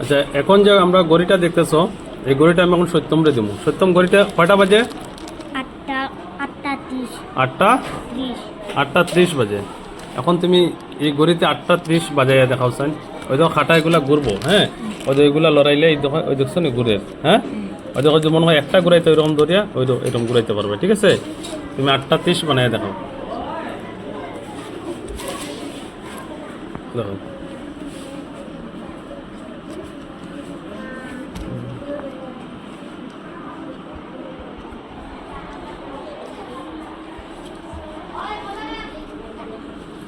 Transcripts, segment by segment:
আচ্ছা এখন যে আমরা গড়িটা দেখতেছ এই গড়িটা আমি এখন সত্যম রে দিব সত্যম গড়িটা কয়টা বাজে? আটটা আটটা ত্রিশ। বাজে। এখন তুমি এই গড়িতে আটটা ত্রিশ বাজাইয়া দেখাও সাইন। ওই দেখো খাটা এগুলা ঘুরবো হ্যাঁ? ওই দেখো এগুলা লড়াইলে এই দেখো ওই দেখছ নি ঘুরে হ্যাঁ? ওই দেখো যে মনে হয় একটা ঘুরাইতে ওইরকম দরিয়া ওই এরকম ঘুরাইতে পারবে ঠিক আছে? তুমি আটটা ত্রিশ বানাই দেখাও। দেখো।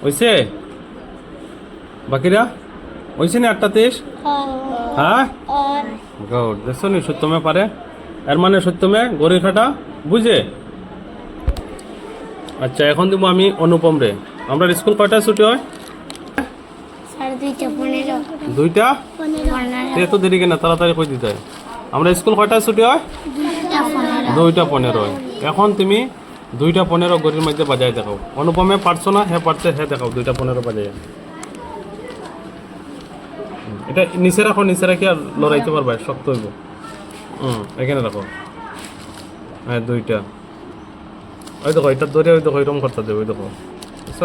হইছে? বাকিরা? হইছে না আটটা তেইশ? হ্যাঁ? গুড দেখছ নি? সত্যমে পারে। এর মানে সত্যমে গড়ি খাটা বুঝে? আচ্ছা এখন দিব আমি অনুপম রে। আমরা স্কুল কয়টায় ছুটি হয়? দুইটা পনেরো। তো দেরি কেন? তাড়াতাড়ি কই দিতে আমরা স্কুল কয়টায় ছুটি হয়? দুইটা পনেরো। এখন তুমি দুইটা পনেরো গড়ির মধ্যে বাজাই দেখাও। অনুপমে পারছ না হ্যাঁ পারছে হ্যাঁ দেখাও, দুইটা পনেরো বাজাই এটা নিচে রাখো, নিচে রাখি আর লড়াইতে পারবে, শক্ত হইব। হুম, এখানে রাখো হ্যাঁ দুইটা। ওই দেখো, এটা ধরে, ওই দেখো, এরকম করতে দেবে, ওই দেখো। বুঝছ?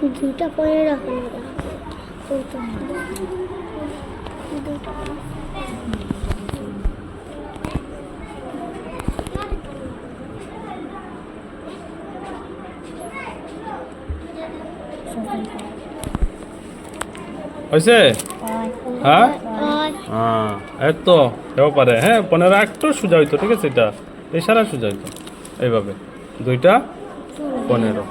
দুইটা দুইটা দুইটা হয়েছে হ্যাঁ? হ্যাঁ। এই তো এও পারে। হ্যাঁ পনেরো একটু সোজা হইতো ঠিক আছে এটা? সারা সোজা হইতো এইভাবে। দুইটা পনেরো।